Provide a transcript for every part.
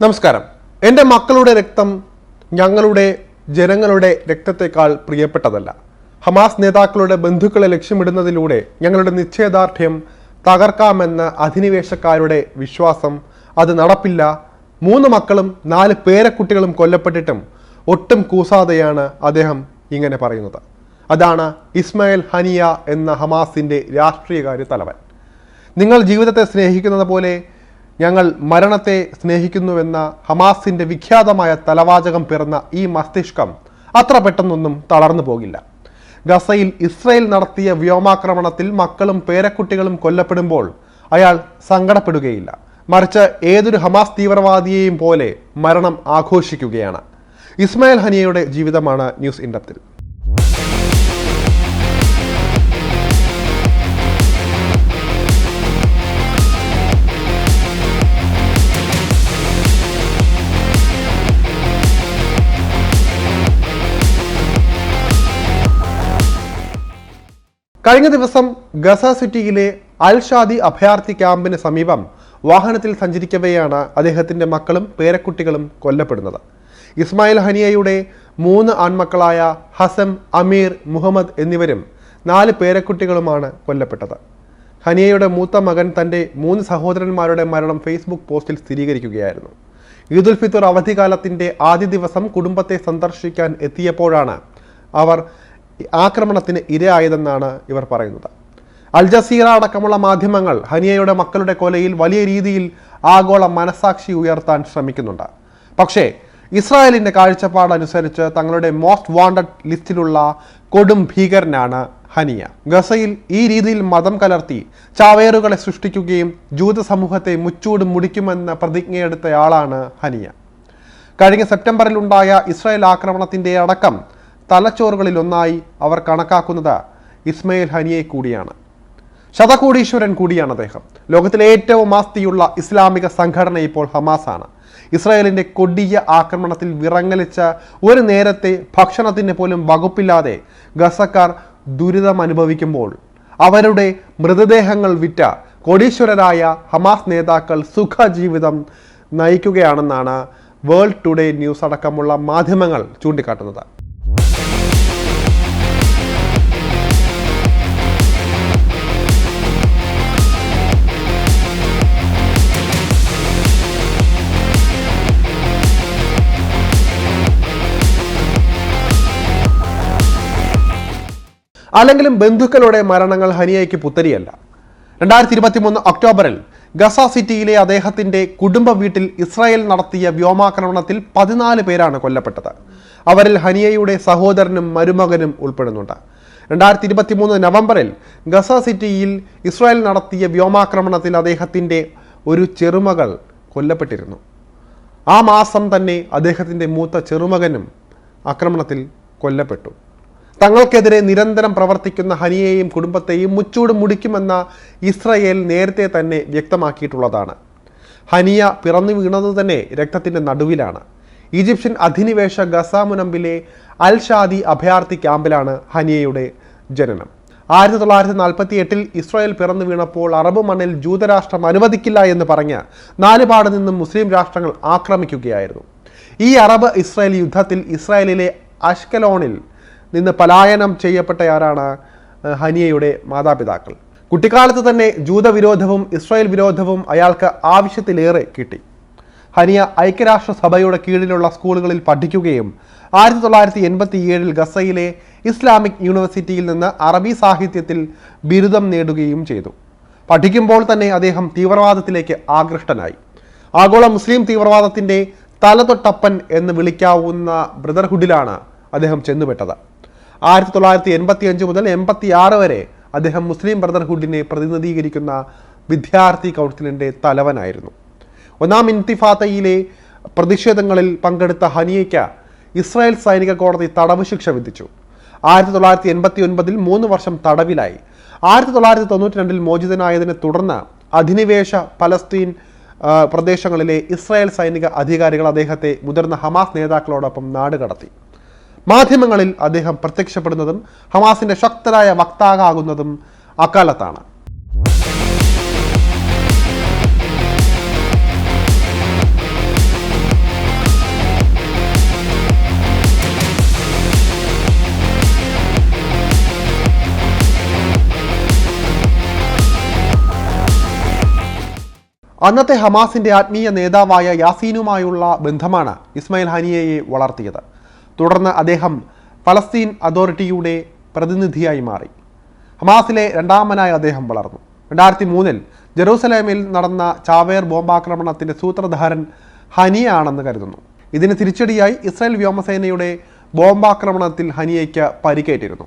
നമസ്കാരം. എന്റെ മക്കളുടെ രക്തം ഞങ്ങളുടെ ജനങ്ങളുടെ രക്തത്തെക്കാൾ പ്രിയപ്പെട്ടതല്ല. ഹമാസ് നേതാക്കളുടെ ബന്ധുക്കളെ ലക്ഷ്യമിടുന്നതിലൂടെ ഞങ്ങളുടെ നിശ്ചയദാർഢ്യം തകർക്കാമെന്ന അധിനിവേശക്കാരുടെ വിശ്വാസം അത് നടപ്പില്ല. മൂന്ന് മക്കളും നാല് പേരക്കുട്ടികളും കൊല്ലപ്പെട്ടിട്ടും ഒട്ടും കൂസാതെയാണ് അദ്ദേഹം ഇങ്ങനെ പറയുന്നത്. അതാണ് ഇസ്മായിൽ ഹനിയ എന്ന ഹമാസിന്റെ രാഷ്ട്രീയകാര്യ തലവൻ. നിങ്ങൾ ജീവിതത്തെ സ്നേഹിക്കുന്നത് പോലെ ഞങ്ങൾ മരണത്തെ സ്നേഹിക്കുന്നുവെന്ന ഹമാസിന്റെ വിഖ്യാതമായ തലവാചകം പിറന്ന ഈ മസ്തിഷ്കം അത്ര പെട്ടെന്നൊന്നും തളർന്നു പോകില്ല. ഗസയിൽ ഇസ്രയേൽ നടത്തിയ വ്യോമാക്രമണത്തിൽ മക്കളും പേരക്കുട്ടികളും കൊല്ലപ്പെടുമ്പോൾ അയാൾ സങ്കടപ്പെടുകയില്ല. മറിച്ച് ഏതൊരു ഹമാസ് തീവ്രവാദിയെയും പോലെ മരണം ആഘോഷിക്കുകയാണ്. ഇസ്മായിൽ ഹനിയയുടെ ജീവിതമാണ് ന്യൂസ് ഇൻഡപ്തിൽ കഴിഞ്ഞ ദിവസം ഗസ സിറ്റിയിലെ അൽ ഷാദി അഭയാർത്ഥി ക്യാമ്പിന് സമീപം വാഹനത്തിൽ സഞ്ചരിക്കവെയാണ് അദ്ദേഹത്തിന്റെ മക്കളും പേരക്കുട്ടികളും കൊല്ലപ്പെടുന്നത്. ഇസ്മായിൽ ഹനിയയുടെ മൂന്ന് ആൺമക്കളായ ഹസം അമീർ മുഹമ്മദ് എന്നിവരും നാല് പേരക്കുട്ടികളുമാണ് കൊല്ലപ്പെട്ടത്. ഹനിയയുടെ മൂത്ത മകൻ തന്റെ മൂന്ന് സഹോദരന്മാരുടെ മരണം ഫേസ്ബുക്ക് പോസ്റ്റിൽ സ്ഥിരീകരിക്കുകയായിരുന്നു. ഈദുൽ ഫിത്തർ അവധിക്കാലത്തിന്റെ ആദ്യ ദിവസം കുടുംബത്തെ സന്ദർശിക്കാൻ എത്തിയപ്പോഴാണ് അവർ ആക്രമണത്തിന് ഇരയായതെന്നാണ് ഇവർ പറയുന്നത്. അൽ ജസീറ അടക്കമുള്ള മാധ്യമങ്ങൾ ഹനിയയുടെ മക്കളുടെ കൊലയിൽ വലിയ രീതിയിൽ ആഗോള മനസാക്ഷി ഉയർത്താൻ ശ്രമിക്കുന്നുണ്ട്. പക്ഷേ ഇസ്രായേലിന്റെ കാഴ്ചപ്പാടനുസരിച്ച് തങ്ങളുടെ മോസ്റ്റ് വാണ്ടഡ് ലിസ്റ്റിലുള്ള കൊടും ഭീകരനാണ് ഹനിയ. ഗസയിൽ ഈ രീതിയിൽ മതം കലർത്തി ചാവേറുകളെ സൃഷ്ടിക്കുകയും ജൂത സമൂഹത്തെ മുച്ചൂട് മുടിക്കുമെന്ന പ്രതിജ്ഞയെടുത്തയാളാണ് ഹനിയ. കഴിഞ്ഞ സെപ്റ്റംബറിൽ ഉണ്ടായ ഇസ്രായേൽ ആക്രമണത്തിന്റെ അടക്കം തലച്ചോറുകളിൽ ഒന്നായി അവർ കണക്കാക്കുന്നത് ഇസ്മയിൽ ഹനിയെ കൂടിയാണ്. ശതകോടീശ്വരൻ കൂടിയാണ് അദ്ദേഹം. ലോകത്തിലെ ഏറ്റവും ആസ്തിയുള്ള ഇസ്ലാമിക സംഘടന ഇപ്പോൾ ഹമാസാണ്. ഇസ്രായേലിന്റെ കൊടിയ ആക്രമണത്തിൽ വിറങ്ങലിച്ച ഒരു നേരത്തെ ഭക്ഷണത്തിന് പോലും വകുപ്പില്ലാതെ ഗസക്കാർ ദുരിതം അനുഭവിക്കുമ്പോൾ അവരുടെ മൃതദേഹങ്ങൾ വിറ്റ കോടീശ്വരരായ ഹമാസ് നേതാക്കൾ സുഖജീവിതം നയിക്കുകയാണെന്നാണ് വേൾഡ് ടുഡേ ന്യൂസ് അടക്കമുള്ള മാധ്യമങ്ങൾ ചൂണ്ടിക്കാട്ടുന്നത്. അല്ലെങ്കിലും ബന്ധുക്കളുടെ മരണങ്ങൾ ഹനിയയ്ക്ക് പുത്തരിയല്ല. രണ്ടായിരത്തി ഇരുപത്തി മൂന്ന് ഒക്ടോബറിൽ ഗസ സിറ്റിയിലെ അദ്ദേഹത്തിന്റെ കുടുംബ വീട്ടിൽ ഇസ്രായേൽ നടത്തിയ വ്യോമാക്രമണത്തിൽ പതിനാല് പേരാണ് കൊല്ലപ്പെട്ടത്. അവരിൽ ഹനിയയുടെ സഹോദരനും മരുമകനും ഉൾപ്പെടുന്നുണ്ട്. രണ്ടായിരത്തി ഇരുപത്തി മൂന്ന് നവംബറിൽ ഗസ സിറ്റിയിൽ ഇസ്രായേൽ നടത്തിയ വ്യോമാക്രമണത്തിൽ അദ്ദേഹത്തിന്റെ ഒരു ചെറുമകൾ കൊല്ലപ്പെട്ടിരുന്നു. ആ മാസം തന്നെ അദ്ദേഹത്തിന്റെ മൂത്ത ചെറുമകനും ആക്രമണത്തിൽ കൊല്ലപ്പെട്ടു. തങ്ങൾക്കെതിരെ നിരന്തരം പ്രവർത്തിക്കുന്ന ഹനിയെയും കുടുംബത്തെയും മുച്ചൂട് മുടിക്കുമെന്ന ഇസ്രയേൽ നേരത്തെ തന്നെ വ്യക്തമാക്കിയിട്ടുള്ളതാണ്. ഹനിയ പിറന്നു വീണത് തന്നെ രക്തത്തിന്റെ നടുവിലാണ്. ഈജിപ്ഷ്യൻ അധിനിവേശ ഗസാമുനമ്പിലെ അൽ ഷാദി അഭയാർത്ഥി ക്യാമ്പിലാണ് ഹനിയയുടെ ജനനം. ആയിരത്തി തൊള്ളായിരത്തി നാൽപ്പത്തി എട്ടിൽ ഇസ്രായേൽ പിറന്നു വീണപ്പോൾ അറബ് മണ്ണിൽ ജൂതരാഷ്ട്രം അനുവദിക്കില്ല എന്ന് പറഞ്ഞ് നാലുപാട് നിന്നും മുസ്ലിം രാഷ്ട്രങ്ങൾ ആക്രമിക്കുകയായിരുന്നു. ഈ അറബ് ഇസ്രായേൽ യുദ്ധത്തിൽ ഇസ്രായേലിലെ അഷ്കലോണിൽ നിന്ന് പലായനം ചെയ്യപ്പെട്ടയാരാണ് ഹനിയയുടെ മാതാപിതാക്കൾ. കുട്ടിക്കാലത്ത് തന്നെ ജൂതവിരോധവും ഇസ്രായേൽ വിരോധവും അയാൾക്ക് ആവശ്യത്തിലേറെ കിട്ടി. ഹനിയ ഐക്യരാഷ്ട്രസഭയുടെ കീഴിലുള്ള സ്കൂളുകളിൽ പഠിക്കുകയും ആയിരത്തി തൊള്ളായിരത്തി എൺപത്തി ഏഴിൽ ഗസയിലെ ഇസ്ലാമിക് യൂണിവേഴ്സിറ്റിയിൽ നിന്ന് അറബി സാഹിത്യത്തിൽ ബിരുദം നേടുകയും ചെയ്തു. പഠിക്കുമ്പോൾ തന്നെ അദ്ദേഹം തീവ്രവാദത്തിലേക്ക് ആകൃഷ്ടനായി. ആഗോള മുസ്ലിം തീവ്രവാദത്തിന്റെ തലതൊട്ടപ്പൻ എന്ന് വിളിക്കാവുന്ന ബ്രദർഹുഡിലാണ് അദ്ദേഹം ചെന്നുപെട്ടത്. ആയിരത്തി തൊള്ളായിരത്തി എൺപത്തി അഞ്ച് മുതൽ എൺപത്തി ആറ് വരെ അദ്ദേഹം മുസ്ലിം ബ്രദർഹുഡിനെ പ്രതിനിധീകരിക്കുന്ന വിദ്യാർത്ഥി കൗൺസിലിന്റെ തലവനായിരുന്നു. ഒന്നാം ഇൻതിഫാത്തയിലെ പ്രതിഷേധങ്ങളിൽ പങ്കെടുത്ത ഹനിയയ്ക്ക് ഇസ്രായേൽ സൈനിക കോടതി തടവ് ശിക്ഷ വിധിച്ചു. ആയിരത്തി തൊള്ളായിരത്തി എൺപത്തി ഒൻപതിൽ മൂന്ന് വർഷം തടവിലായി. ആയിരത്തി തൊള്ളായിരത്തി തൊണ്ണൂറ്റി രണ്ടിൽ മോചിതനായതിനെ തുടർന്ന് അധിനിവേശ പലസ്തീൻ പ്രദേശങ്ങളിലെ ഇസ്രായേൽ സൈനിക അധികാരികൾ അദ്ദേഹത്തെ മുതിർന്ന ഹമാസ് നേതാക്കളോടൊപ്പം നാടുകടത്തി. മാധ്യമങ്ങളിൽ അദ്ദേഹം പ്രത്യക്ഷപ്പെടുന്നതും ഹമാസിന്റെ ശക്തരായ വക്താകാകുന്നതും അക്കാലത്താണ് അന്നത്തെ ഹമാസിന്റെ ആത്മീയ നേതാവായ യാസീനുമായുള്ള ബന്ധമാണ് ഇസ്മായിൽ ഹനിയയെ വളർത്തിയത്. തുടർന്ന് അദ്ദേഹം ഫലസ്തീൻ അതോറിറ്റിയുടെ പ്രതിനിധിയായി മാറി. ഹമാസിലെ രണ്ടാമനായി അദ്ദേഹം വളർന്നു. രണ്ടായിരത്തി മൂന്നിൽ ജെറൂസലേമിൽ നടന്ന ചാവേർ ബോംബാക്രമണത്തിന്റെ സൂത്രധാരൻ ഹനിയാണെന്ന് കരുതുന്നു. ഇതിന് തിരിച്ചടിയായി ഇസ്രായേൽ വ്യോമസേനയുടെ ബോംബാക്രമണത്തിൽ ഹനിയയ്ക്ക് പരിക്കേറ്റിരുന്നു.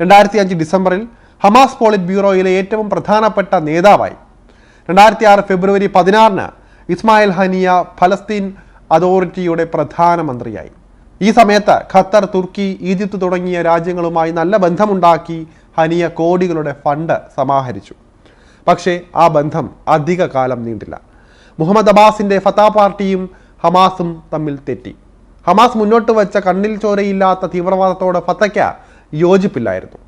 രണ്ടായിരത്തി അഞ്ച് ഡിസംബറിൽ ഹമാസ് പോളിറ്റ് ബ്യൂറോയിലെ ഏറ്റവും പ്രധാനപ്പെട്ട നേതാവായി. രണ്ടായിരത്തി ആറ് ഫെബ്രുവരി പതിനാറിന് ഇസ്മായിൽ ഹനിയ ഫലസ്തീൻ അതോറിറ്റിയുടെ പ്രധാനമന്ത്രിയായി. ഈ സമയത്ത് ഖത്തർ തുർക്കി ഈജിപ്ത് തുടങ്ങിയ രാജ്യങ്ങളുമായി നല്ല ബന്ധമുണ്ടാക്കി ഹനിയ കോടികളുടെ ഫണ്ട് സമാഹരിച്ചു. പക്ഷേ ആ ബന്ധം അധിക കാലം നീണ്ടില്ല. മുഹമ്മദ് അബ്ബാസിന്റെ ഫത്താ പാർട്ടിയും ഹമാസും തമ്മിൽ തെറ്റി. ഹമാസ് മുന്നോട്ട് വെച്ച കണ്ണിൽ ചോരയില്ലാത്ത തീവ്രവാദത്തോട് ഫത്തയ്ക്ക് യോജിപ്പില്ലായിരുന്നു.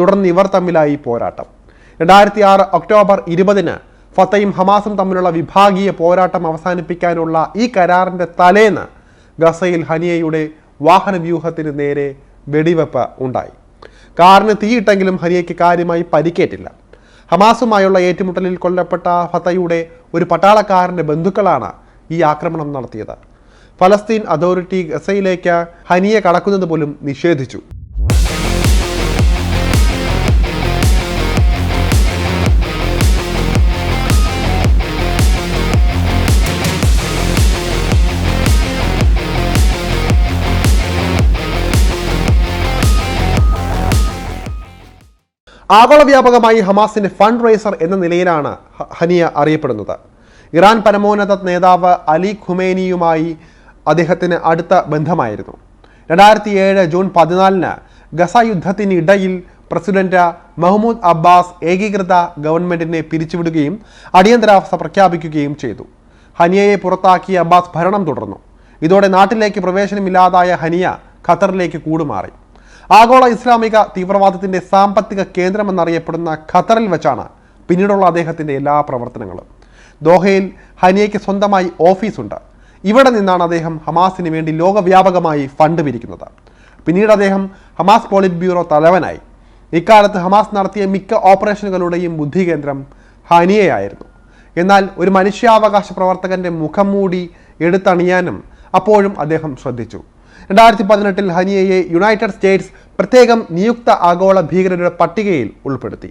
തുടർന്ന് ഇവർ തമ്മിലായി പോരാട്ടം. രണ്ടായിരത്തി ആറ് ഒക്ടോബർ ഇരുപതിന് ഫത്തയും ഹമാസും തമ്മിലുള്ള വിഭാഗീയ പോരാട്ടം അവസാനിപ്പിക്കാനുള്ള ഈ കരാറിന്റെ തലേന്ന് ഗസയിൽ ഹനിയയുടെ വാഹന വ്യൂഹത്തിന് നേരെ വെടിവെപ്പ് ഉണ്ടായി. കാറിന് തീയിട്ടെങ്കിലും ഹരിയയ്ക്ക് കാര്യമായി പരിക്കേറ്റില്ല. ഹമാസുമായുള്ള ഏറ്റുമുട്ടലിൽ കൊല്ലപ്പെട്ട ഫത്തയുടെ ഒരു പട്ടാളക്കാരന്റെ ബന്ധുക്കളാണ് ഈ ആക്രമണം നടത്തിയത്. ഫലസ്തീൻ അതോറിറ്റി ഗസയിലേക്ക് ഹനിയെ കടക്കുന്നത് പോലും നിഷേധിച്ചു. ആഗോള വ്യാപകമായി ഹമാസിന്റെ ഫണ്ട് റേസർ എന്ന നിലയിലാണ് ഹനിയ അറിയപ്പെടുന്നത്. ഇറാൻ പരമോന്നത നേതാവ് അലി ഖുമേനിയുമായി അദ്ദേഹത്തിന് അടുത്ത ബന്ധമായിരുന്നു. രണ്ടായിരത്തി ഏഴ് ജൂൺ പതിനാലിന് ഗസ യുദ്ധത്തിനിടയിൽ പ്രസിഡന്റ് മഹ്മൂദ് അബ്ബാസ് ഏകീകൃത ഗവൺമെന്റിനെ പിരിച്ചുവിടുകയും അടിയന്തരാവസ്ഥ പ്രഖ്യാപിക്കുകയും ചെയ്തു. ഹനിയയെ പുറത്താക്കിയ അബ്ബാസ് ഭരണം തുടർന്നു. ഇതോടെ നാട്ടിലേക്ക് പ്രവേശനമില്ലാതായ ഹനിയ ഖത്തറിലേക്ക് കൂടുമാറി. ആഗോള ഇസ്ലാമിക തീവ്രവാദത്തിന്റെ സാമ്പത്തിക കേന്ദ്രമെന്നറിയപ്പെടുന്ന ഖത്തറിൽ വെച്ചാണ് പിന്നീടുള്ള അദ്ദേഹത്തിന്റെ എല്ലാ പ്രവർത്തനങ്ങളും. ദോഹയിൽ ഹനിയയ്ക്ക് സ്വന്തമായി ഓഫീസുണ്ട്. ഇവിടെ നിന്നാണ് അദ്ദേഹം ഹമാസിന് വേണ്ടി ലോകവ്യാപകമായി ഫണ്ട് പിരിക്കുന്നത്. പിന്നീട് അദ്ദേഹം ഹമാസ് പോളിറ്റ് ബ്യൂറോ തലവനായി. ഇക്കാലത്ത് ഹമാസ് നടത്തിയ മിക്ക ഓപ്പറേഷനുകളുടെയും ബുദ്ധികേന്ദ്രം ഹനിയയായിരുന്നു. എന്നാൽ ഒരു മനുഷ്യാവകാശ പ്രവർത്തകന്റെ മുഖം മൂടി എടുത്തണിയാനും അപ്പോഴും അദ്ദേഹം ശ്രദ്ധിച്ചു. രണ്ടായിരത്തി പതിനെട്ടിൽ ഹനിയയെ യുണൈറ്റഡ് സ്റ്റേറ്റ്സ് പ്രത്യേകം നിയുക്ത ആഗോള ഭീകരരുടെ പട്ടികയിൽ ഉൾപ്പെടുത്തി.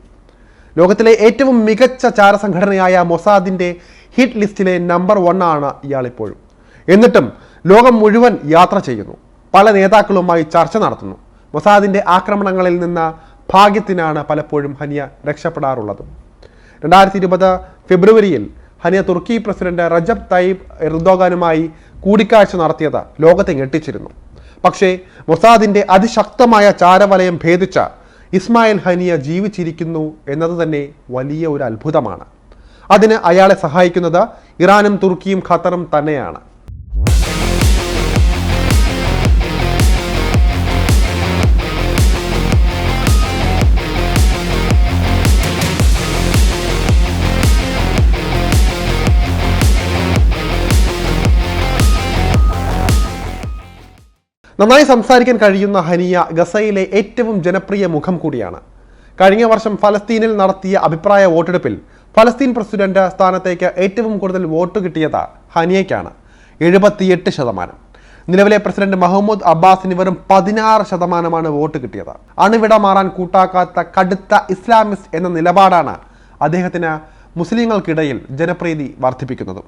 ലോകത്തിലെ ഏറ്റവും മികച്ച ചാരസംഘടനയായ മൊസാദിന്റെ ഹിറ്റ് ലിസ്റ്റിലെ നമ്പർ വൺ ആണ് ഇയാളിപ്പോഴും. എന്നിട്ടും ലോകം മുഴുവൻ യാത്ര ചെയ്യുന്നു. പല നേതാക്കളുമായി ചർച്ച നടത്തുന്നു. മൊസാദിന്റെ ആക്രമണങ്ങളിൽ നിന്ന് ഭാഗ്യത്തിനാണ് പലപ്പോഴും ഹനിയ രക്ഷപ്പെടാറുള്ളത്. രണ്ടായിരത്തി ഇരുപത് ഫെബ്രുവരിയിൽ ഹനിയ തുർക്കി പ്രസിഡന്റ് റജബ് തയ്യബ് എർദോഗാനുമായി കൂടിക്കാഴ്ച നടത്തിയത് ലോകത്തെ ഞെട്ടിച്ചിരുന്നു. പക്ഷേ മൊസാദിന്റെ അതിശക്തമായ ചാരവലയം ഭേദിച്ച ഇസ്മായിൽ ഹനിയ ജീവിച്ചിരിക്കുന്നു എന്നത് തന്നെ വലിയ ഒരു അത്ഭുതമാണ്. അതിന് അയാളെ സഹായിക്കുന്നത് ഇറാനും തുർക്കിയും ഖത്തറും തന്നെയാണ്. നന്നായി സംസാരിക്കാൻ കഴിയുന്ന ഹനിയ ഗസയിലെ ഏറ്റവും ജനപ്രിയ മുഖം കൂടിയാണ്. കഴിഞ്ഞ വർഷം ഫലസ്തീനിൽ നടത്തിയ അഭിപ്രായ വോട്ടെടുപ്പിൽ ഫലസ്തീൻ പ്രസിഡന്റ് സ്ഥാനത്തേക്ക് ഏറ്റവും കൂടുതൽ വോട്ട് കിട്ടിയത് ഹനിയയ്ക്കാണ്. എഴുപത്തിയെട്ട് ശതമാനം. നിലവിലെ പ്രസിഡന്റ് മഹമ്മൂദ് അബ്ബാസിന് വെറും പതിനാറ് ശതമാനമാണ് വോട്ട് കിട്ടിയത്. അണുവിട മാറാൻ കൂട്ടാക്കാത്ത കടുത്ത ഇസ്ലാമിസ്റ്റ് എന്ന നിലപാടാണ് അദ്ദേഹത്തിന് മുസ്ലിങ്ങൾക്കിടയിൽ ജനപ്രീതി വർദ്ധിപ്പിക്കുന്നതും.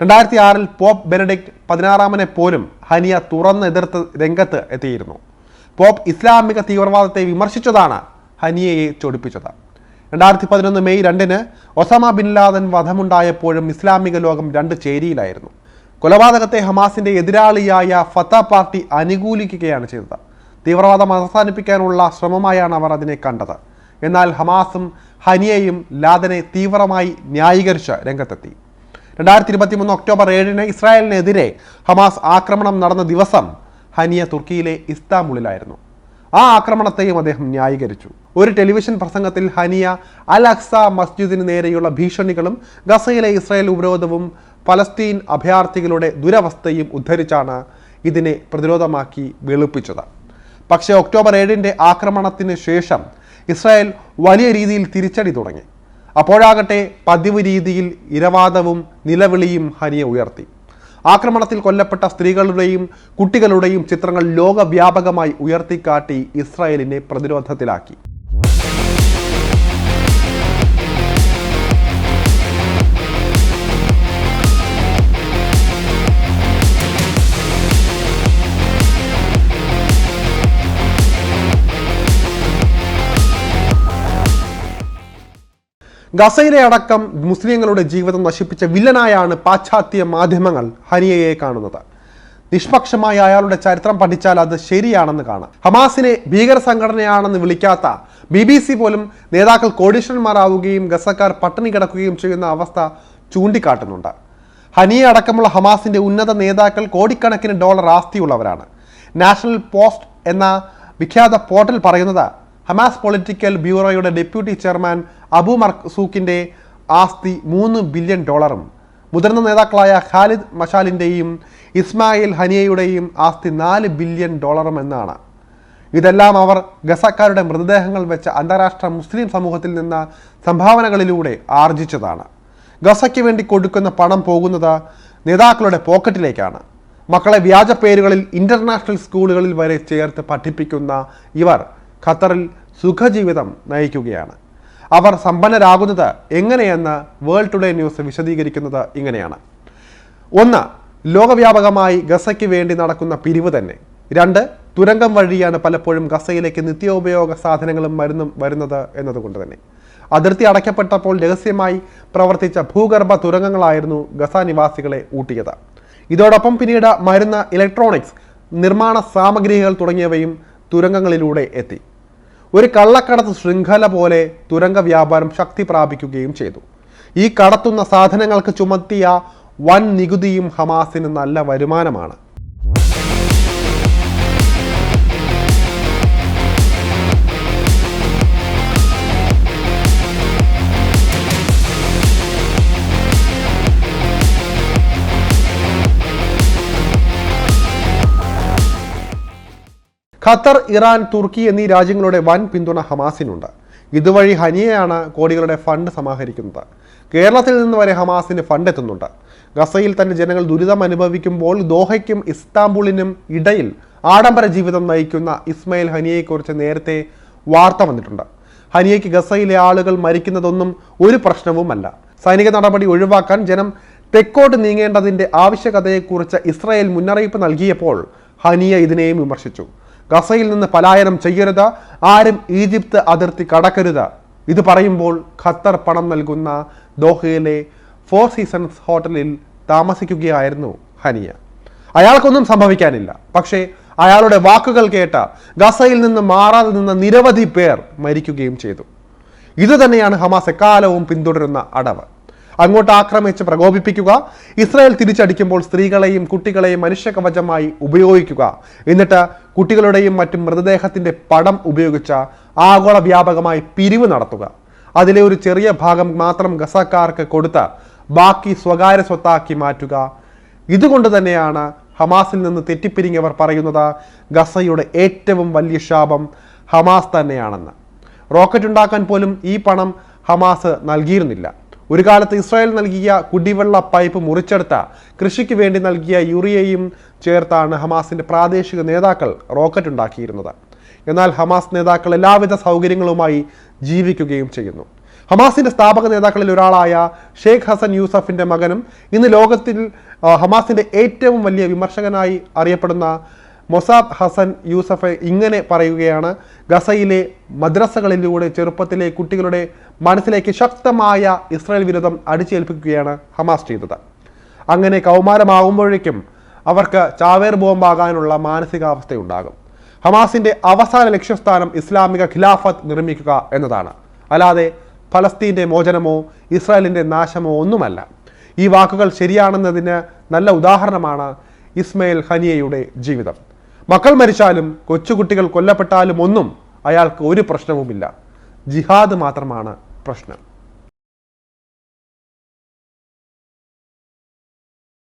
രണ്ടായിരത്തി ആറിൽ പോപ്പ് ബെനഡിക്ട് പതിനാറാമനെ പോലും ഹനിയ തുറന്ന് എതിർത്ത് രംഗത്ത് എത്തിയിരുന്നു. പോപ്പ് ഇസ്ലാമിക തീവ്രവാദത്തെ വിമർശിച്ചതാണ് ഹനിയയെ ചൊടിപ്പിച്ചത്. രണ്ടായിരത്തി പതിനൊന്ന് മെയ് രണ്ടിന് ഒസാമ ബിൻ ലാദൻ വധമുണ്ടായപ്പോഴും ഇസ്ലാമിക ലോകം രണ്ട് ചേരിയിലായിരുന്നു. കൊലപാതകത്തെ ഹമാസിന്റെ എതിരാളിയായ ഫത്ത പാർട്ടി അനുകൂലിക്കുകയാണ് ചെയ്തത്. തീവ്രവാദം അവസാനിപ്പിക്കാനുള്ള ശ്രമമായാണ് അവർ അതിനെ കണ്ടത്. എന്നാൽ ഹമാസും ഹനിയയും ലാദനെ തീവ്രമായി ന്യായീകരിച്ച് രംഗത്തെത്തി. രണ്ടായിരത്തി ഇരുപത്തി മൂന്ന് ഒക്ടോബർ ഏഴിന് ഇസ്രായേലിനെതിരെ ഹമാസ് ആക്രമണം നടന്ന ദിവസം ഹനിയ തുർക്കിയിലെ ഇസ്താംബുളിലായിരുന്നു. ആ ആക്രമണത്തെയും അദ്ദേഹം ന്യായീകരിച്ചു. ഒരു ടെലിവിഷൻ പ്രസംഗത്തിൽ ഹനിയ അൽ അക്സ മസ്ജിദിന് നേരെയുള്ള ഭീഷണികളും ഗസയിലെ ഇസ്രായേൽ ഉപരോധവും ഫലസ്തീൻ അഭയാർത്ഥികളുടെ ദുരവസ്ഥയും ഉദ്ധരിച്ചാണ് ഇതിനെ പ്രതിരോധമാക്കി വെളുപ്പിച്ചത്. പക്ഷേ ഒക്ടോബർ ഏഴിന്റെ ആക്രമണത്തിന് ശേഷം ഇസ്രായേൽ വലിയ രീതിയിൽ തിരിച്ചടി തുടങ്ങി. അപ്പോഴാകട്ടെ പതിവ് രീതിയിൽ ഇരവാദവും നിലവിളിയും ഹനിയ ഉയർത്തി. ആക്രമണത്തിൽ കൊല്ലപ്പെട്ട സ്ത്രീകളുടെയും കുട്ടികളുടെയും ചിത്രങ്ങൾ ലോകവ്യാപകമായി ഉയർത്തിക്കാട്ടി ഇസ്രായേലിനെ പ്രതിരോധത്തിലാക്കി. ഗസയിലെ അടക്കം മുസ്ലിങ്ങളുടെ ജീവിതം നശിപ്പിച്ച വില്ലനായാണ് പാശ്ചാത്യ മാധ്യമങ്ങൾ ഹനിയയെ കാണുന്നത്. നിഷ്പക്ഷമായ അയാളുടെ ചരിത്രം പഠിച്ചാൽ അത് ശരിയാണെന്ന് കാണാം. ഹമാസിനെ ഭീകര സംഘടനയാണെന്ന് വിളിക്കാത്ത ബി ബി സി പോലും നേതാക്കൾ കോടീശ്വരന്മാരാവുകയും ഗസക്കാർ പട്ടിണി കിടക്കുകയും ചെയ്യുന്ന അവസ്ഥ ചൂണ്ടിക്കാട്ടുന്നുണ്ട്. ഹനിയെ അടക്കമുള്ള ഹമാസിന്റെ ഉന്നത നേതാക്കൾ കോടിക്കണക്കിന് ഡോളർ ആസ്തിയുള്ളവരാണ്. നാഷണൽ പോസ്റ്റ് എന്ന വിഖ്യാത പോർട്ടൽ പറയുന്നത് ഹമാസ് പൊളിറ്റിക്കൽ ബ്യൂറോയുടെ ഡെപ്യൂട്ടി ചെയർമാൻ അബു മർസൂക്കിന്റെ ആസ്തി മൂന്ന് ബില്യൺ ഡോളറും. മുതിർന്ന നേതാക്കളായ ഖാലിദ് മഷാലിന്റെയും ഇസ്മായിൽ ഹനിയയുടെയും ആസ്തി നാല് ബില്യൺ ഡോളറും എന്നാണ്. ഇതെല്ലാം അവർ ഗസക്കാരുടെ മൃതദേഹങ്ങൾ വെച്ച അന്താരാഷ്ട്ര മുസ്ലിം സമൂഹത്തിൽ നിന്ന് സംഭാവനകളിലൂടെ ആർജിച്ചതാണ്. ഗസയ്ക്ക് വേണ്ടി കൊടുക്കുന്ന പണം പോകുന്നത് നേതാക്കളുടെ പോക്കറ്റിലേക്കാണ്. മക്കളെ വ്യാജ പേരുകളിൽ ഇന്റർനാഷണൽ സ്കൂളുകളിൽ വരെ ചേർത്ത് പഠിപ്പിക്കുന്ന ഇവർ ഖത്തറിൽ സുഖജീവിതം നയിക്കുകയാണ്. അവർ സമ്പന്നരാകുന്നത് എങ്ങനെയെന്ന് വേൾഡ് ടുഡേ ന്യൂസ് വിശദീകരിക്കുന്നത് ഇങ്ങനെയാണ്. ഒന്ന് ലോകവ്യാപകമായി ഗസയ്ക്ക് വേണ്ടി നടക്കുന്ന പിരിവ് തന്നെ. രണ്ട് തുരങ്കം വഴിയാണ് പലപ്പോഴും ഗസയിലേക്ക് നിത്യോപയോഗ സാധനങ്ങളും മരുന്നും വരുന്നത് എന്നതുകൊണ്ട് തന്നെ. അതിർത്തി അടയ്ക്കപ്പെട്ടപ്പോൾ രഹസ്യമായി പ്രവർത്തിച്ച ഭൂഗർഭ തുരങ്കങ്ങളായിരുന്നു ഗസ നിവാസികളെ ഊട്ടിയത്. ഇതോടൊപ്പം പിന്നീട് മരുന്ന് ഇലക്ട്രോണിക്സ് നിർമ്മാണ സാമഗ്രികൾ തുടങ്ങിയവയും തുരങ്കങ്ങളിലൂടെ എത്തി. ഒരു കള്ളക്കടത്ത് ശൃംഖല പോലെ തുരങ്ക വ്യാപാരം ശക്തി പ്രാപിക്കുകയും ചെയ്തു. ഈ കടത്തുന്ന സാധനങ്ങൾക്ക് ചുമത്തിയ വൻ നികുതിയും ഹമാസിന് നല്ല വരുമാനമാണ്. ഖത്തർ ഇറാൻ തുർക്കി എന്നീ രാജ്യങ്ങളുടെ വൻ പിന്തുണ ഹമാസിനുണ്ട്. ഇതുവഴി ഹനിയയാണ് കോടികളുടെ ഫണ്ട് സമാഹരിക്കുന്നത്. കേരളത്തിൽ നിന്ന് വരെ ഹമാസിന് ഫണ്ട് എത്തുന്നുണ്ട്. ഗസയിൽ തന്റെ ജനങ്ങൾ ദുരിതം അനുഭവിക്കുമ്പോൾ ദോഹയ്ക്കും ഇസ്താംബുളിനും ഇടയിൽ ആഡംബര ജീവിതം നയിക്കുന്ന ഇസ്മയിൽ ഹനിയയെക്കുറിച്ച് നേരത്തെ വാർത്ത വന്നിട്ടുണ്ട്. ഹനിയയ്ക്ക് ഗസയിലെ ആളുകൾ മരിക്കുന്നതൊന്നും ഒരു പ്രശ്നവുമല്ല. സൈനിക നടപടി ഒഴിവാക്കാൻ ജനം തെക്കോട്ട് നീങ്ങേണ്ടതിന്റെ ആവശ്യകതയെക്കുറിച്ച് ഇസ്രായേൽ മുന്നറിയിപ്പ് നൽകിയപ്പോൾ ഹനിയ ഇതിനെയും വിമർശിച്ചു. ഗസയിൽ നിന്ന് പലായനം ചെയ്യരുത്. ആരും ഈജിപ്ത് അതിർത്തി കടക്കരുത്. ഇത് പറയുമ്പോൾ ഖത്തർ പണം നൽകുന്ന ദോഹയിലെ ഫോർ സീസൺസ് ഹോട്ടലിൽ താമസിക്കുകയായിരുന്നു ഹനിയ. അയാൾക്കൊന്നും സംഭവിക്കാനില്ല. പക്ഷേ അയാളുടെ വാക്കുകൾ കേട്ട ഗസയിൽ നിന്ന് മാറാതെ നിന്ന നിരവധി പേർ മരിക്കുകയും ചെയ്തു. ഇതുതന്നെയാണ് ഹമാസ് എക്കാലവും പിന്തുടരുന്ന അടവ്. അങ്ങോട്ട് ആക്രമിച്ച് പ്രകോപിപ്പിക്കുക. ഇസ്രായേൽ തിരിച്ചടിക്കുമ്പോൾ സ്ത്രീകളെയും കുട്ടികളെയും മനുഷ്യകവചമായി ഉപയോഗിക്കുക. എന്നിട്ട് കുട്ടികളുടെയും മറ്റും മൃതദേഹത്തിന്റെ പടം ഉപയോഗിച്ച ആഗോള വ്യാപകമായി പിരിവ് നടത്തുക. അതിലെ ഒരു ചെറിയ ഭാഗം മാത്രം ഗസക്കാർക്ക് കൊടുത്ത് ബാക്കി സ്വകാര്യ സ്വത്താക്കി മാറ്റുക. ഇതുകൊണ്ട് തന്നെയാണ് ഹമാസിൽ നിന്ന് തെറ്റിപ്പിരിഞ്ഞവർ പറയുന്നത് ഗസയുടെ ഏറ്റവും വലിയ ശാപം ഹമാസ് തന്നെയാണെന്ന്. റോക്കറ്റ് ഉണ്ടാക്കാൻ പോലും ഈ പണം ഹമാസ് നൽകിയിരുന്നില്ല. ഒരു കാലത്ത് ഇസ്രായേൽ നൽകിയ കുടിവെള്ള പൈപ്പ് മുറിച്ചെടുത്ത കൃഷിക്ക് വേണ്ടി നൽകിയ യൂറിയയും ചേർത്താണ് ഹമാസിന്റെ പ്രാദേശിക നേതാക്കൾ റോക്കറ്റ് ഉണ്ടാക്കിയിരുന്നത്. എന്നാൽ ഹമാസ് നേതാക്കൾ എല്ലാവിധ സൗകര്യങ്ങളുമായി ജീവിക്കുകയും ചെയ്യുന്നു. ഹമാസിന്റെ സ്ഥാപക നേതാക്കളിൽ ഒരാളായ ഷെയ്ഖ് ഹസൻ യൂസഫിന്റെ മകനും ഇന്ന് ലോകത്തിൽ ഹമാസിന്റെ ഏറ്റവും വലിയ വിമർശകനായി അറിയപ്പെടുന്ന മൊസാബ് ഹസൻ യൂസഫ് ഇങ്ങനെ പറയുകയാണ് ഗസയിലെ മദ്രസകളിലൂടെ ചെറുപ്പത്തിലെ കുട്ടികളുടെ മനസ്സിലേക്ക് ശക്തമായ ഇസ്രായേൽ വിരുദ്ധം അടിച്ചേൽപ്പിക്കുകയാണ് ഹമാസ് ചെയ്തത്. അങ്ങനെ കൗമാരമാകുമ്പോഴേക്കും അവർക്ക് ചാവേർ ബോംബാകാനുള്ള മാനസികാവസ്ഥയുണ്ടാകും. ഹമാസിന്റെ അവസാന ലക്ഷ്യസ്ഥാനം ഇസ്ലാമിക ഖിലാഫത്ത് നിർമ്മിക്കുക എന്നതാണ്. അല്ലാതെ ഫലസ്തീന്റെ മോചനമോ ഇസ്രായേലിന്റെ നാശമോ ഒന്നുമല്ല. ഈ വാക്കുകൾ ശരിയാണെന്നതിന് നല്ല ഉദാഹരണമാണ് ഇസ്മയിൽ ഹനിയയുടെ ജീവിതം. മക്കൾ മരിച്ചാലും കൊച്ചുകുട്ടികൾ കൊല്ലപ്പെട്ടാലും ഒന്നും അയാൾക്ക് ഒരു പ്രശ്നവുമില്ല. ജിഹാദ് മാത്രമാണ് പ്രശ്നം.